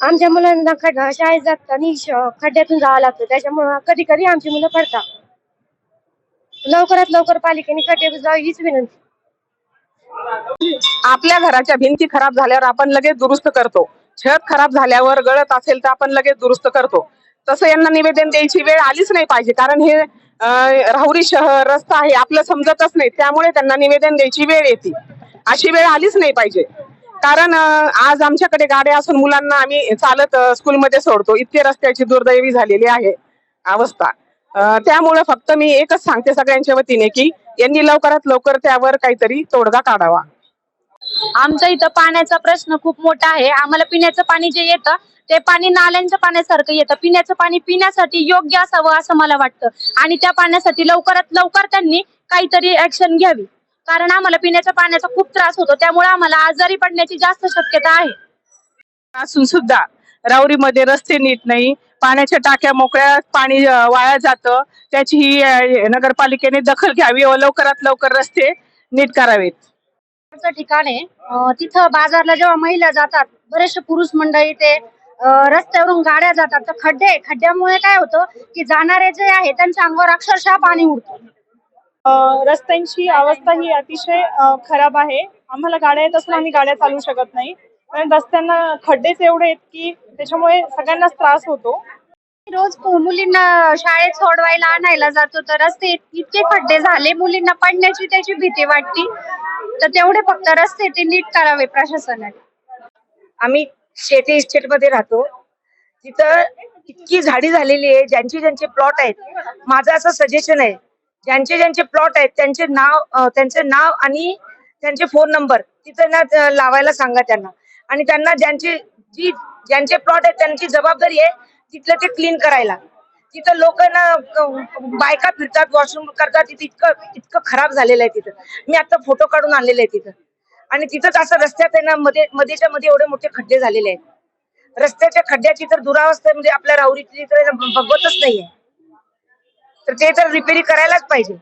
आमच्या मुलांना खड्डा शाळेत जाताना श- खड्ड्यातून जावं लागतं. त्याच्यामुळं कधी कधी आमची मुलं पडतात. लवकरात लवकर पालिकेने खड्डे बुजवावे हीच विनंती. आपल्या घराच्या भिंती खराब झाल्यावर आपण लगेच दुरुस्त करतो. छत खराब झाल्यावर गळत असेल तर आपण लगेच दुरुस्त करतो. तसं यांना निवेदन द्यायची वेळ आलीच नाही पाहिजे. कारण हे राहुरी शहर रस्ता आहे आपलं समजतच नाही. त्यामुळे त्यांना निवेदन द्यायची वेळ येते. अशी वेळ आलीच नाही पाहिजे. कारण आज आमच्याकडे गाड्या असून मुलांना आम्ही चालत स्कूलमध्ये सोडतो. इतके रस्त्याची दुर्दैवी झालेली आहे अवस्था. त्यामुळे त्यामुळं फक्त मी एकच सांगते सगळ्यांच्या वतीने की यांनी लवकरात लवकर त्यावर काहीतरी तोडगा काढावा. आमच्या इथं पाण्याचा प्रश्न खूप मोठा आहे. आम्हाला पिण्याचं पाणी जे येतं ते पाणी नाल्यांच्या पाण्यासारखं येतं. पिण्याचं पाणी पिण्यासाठी योग्य असावं असं मला वाटतं. आणि त्या पाण्यासाठी लवकरात लवकर त्यांनी काहीतरी ऍक्शन घ्यावी. कारण आम्हाला पिण्याच्या पाण्याचा खूप त्रास होतो. त्यामुळे आम्हाला आजारी पडण्याची जास्त शक्यता आहे. असून सुद्धा राऊरीमध्ये रस्ते नीट नाही. पाण्याच्या टाक्या मोकळ्या पाणी वाया जातं. त्याची ही नगरपालिकेने दखल घ्यावी व लवकरात लवकर रस्ते नीट करावेत. ठिकाण आहे. तिथं बाजारला जेव्हा महिला जातात बरेचसे पुरुष मंडळी ते रस्त्यावरून गाड्या जातात. तर खड्डे. खड्ड्यामुळे काय होतं की जाणारे जे आहे त्यांच्या अंगावर अक्षरशः पाणी उडतं. रस्त्यांची अवस्था ही अतिशय खराब आहे. आम्हाला गाड्या येत असून आम्ही गाड्या चालू शकत नाही. कारण रस्त्यांना खड्डेच एवढे आहेत की त्याच्यामुळे सगळ्यांनाच त्रास होतो. रोज मुलींना शाळेत सोडवायला आणायला जातो तर रस्ते इतके खड्डे झाले मुलींना पडण्याची त्याची भीती वाटते. तर तेवढे फक्त रस्ते ते नीट करावे प्रशासनाने. आम्ही शेती इस्टेटमध्ये राहतो. तिथं इतकी झाडी झालेली आहे ज्यांचे ज्यांचे प्लॉट आहेत. माझं असं सजेशन आहे ज्यांचे ज्यांचे प्लॉट आहेत त्यांचे नाव त्यांचे नाव आणि त्यांचे फोन नंबर तिथं ना लावायला सांगा त्यांना. आणि त्यांना ज्यांचे जी ज्यांचे प्लॉट आहेत त्यांची जबाबदारी आहे तिथलं ते क्लीन करायला. तिथं लोक ना बायका फिरतात वॉशरूम करतात तिथं इतकं इतकं खराब झालेलं आहे तिथं. मी आता फोटो काढून आणलेले आहे तिथं. आणि तिथंच असं रस्त्यात आहे ना मध्ये मध्येच्या मध्ये एवढे मोठे खड्डे झालेले आहेत. रस्त्याच्या खड्ड्याची तर दुरावस्था म्हणजे आपल्या राहुरीची तर बघवतच नाहीये. तर ते तर रिपेरी करायलाच पाहिजे.